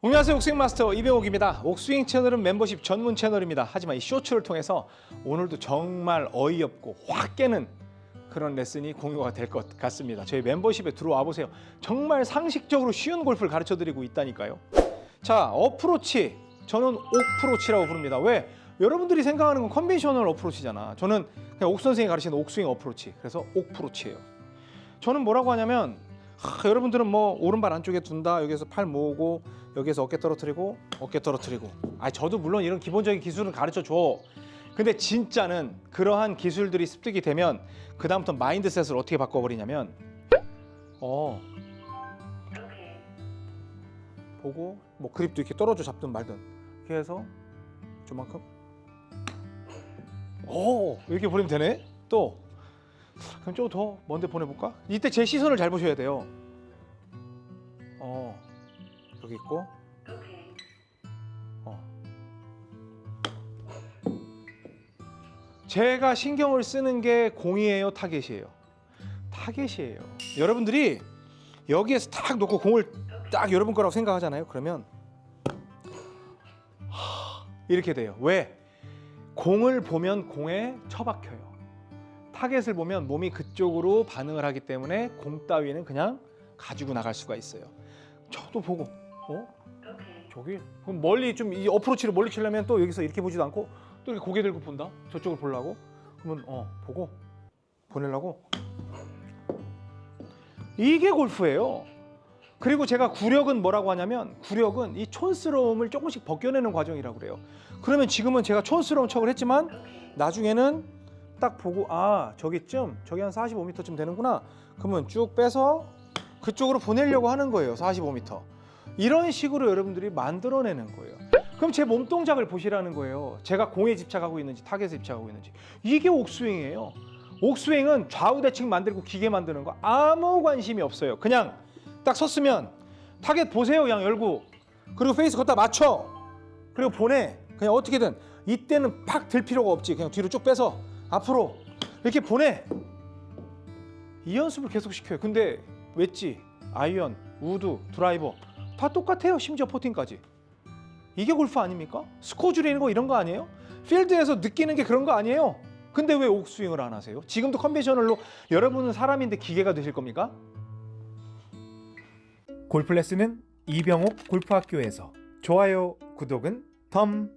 안녕하세요 옥스윙 마스터 이병옥입니다. 옥스윙 채널은 멤버십 전문 채널입니다. 하지만 이 쇼츠를 통해서 오늘도 정말 어이없고 확 깨는 그런 레슨이 공유가 될 것 같습니다. 저희 멤버십에 들어와 보세요. 정말 상식적으로 쉬운 골프를 가르쳐 드리고 있다니까요. 자 어프로치. 저는 옥프로치라고 부릅니다. 왜? 여러분들이 생각하는 건 컨벤셔널 어프로치잖아. 저는 그냥 옥 선생이 가르치는 옥스윙 어프로치. 그래서 옥프로치예요. 저는 뭐라고 하냐면 하, 여러분들은 뭐 오른발 안쪽에 둔다. 여기서 팔 모으고 여기서 어깨 떨어뜨리고 어깨 떨어뜨리고. 아 저도 물론 이런 기본적인 기술은 가르쳐 줘. 근데 진짜는 그러한 기술들이 습득이 되면 그 다음부터 마인드셋을 어떻게 바꿔버리냐면 어 보고 뭐 그립도 이렇게 떨어져 잡든 말든 이렇게 해서 저만큼. 오 이렇게 보내면 되네? 또. 그럼 좀 더 먼데 보내볼까? 이때 제 시선을 잘 보셔야 돼요. 어 여기 있고 제가 신경을 쓰는 게 공이에요, 타겟이에요. 타겟이에요. 여러분들이 여기에서 딱 놓고 공을 딱 여러분 거라고 생각하잖아요. 그러면 하, 이렇게 돼요. 왜? 공을 보면 공에 처박혀요. 타겟을 보면 몸이 그쪽으로 반응을 하기 때문에 공 따위는 그냥 가지고 나갈 수가 있어요. 저도 보고, 어? 저기? 그럼 멀리 좀 이 어프로치를 멀리 치려면 또 여기서 이렇게 보지도 않고 또 이렇게 고개 들고 본다? 저쪽을 보려고? 그러면 어, 보고 보내려고? 이게 골프예요. 그리고 제가 구력은 뭐라고 하냐면 구력은 이 촌스러움을 조금씩 벗겨내는 과정이라고 그래요. 그러면 지금은 제가 촌스러운 척을 했지만 나중에는 딱 보고 아 저기쯤 저기 한 45m쯤 되는구나 그러면 쭉 빼서 그쪽으로 보내려고 하는 거예요 45m 이런 식으로 여러분들이 만들어내는 거예요 그럼 제 몸 동작을 보시라는 거예요. 제가 공에 집착하고 있는지 타겟에 집착하고 있는지. 이게 옥스윙이에요. 옥스윙은 좌우 대칭 만들고 기계 만드는 거 아무 관심이 없어요. 그냥 딱 섰으면 타겟 보세요 그냥 열고. 그리고 페이스 걷다 맞춰. 그리고 보내. 그냥 어떻게든. 이때는 팍 들 필요가 없지. 그냥 뒤로 쭉 빼서 앞으로 이렇게 보내. 이 연습을 계속 시켜요. 근데 웨지 아이언 우드 드라이버 다 똑같아요. 심지어 포팅까지 이게 골프 아닙니까? 스코어 줄이는 거 이런 거 아니에요? 필드에서 느끼는 게 그런 거 아니에요? 근데 왜 옥스윙을 안 하세요? 지금도 컨벤셔널로 여러분은 사람인데 기계가 되실 겁니까? 골프 레슨은 이병옥 골프학교에서. 좋아요, 구독은 덤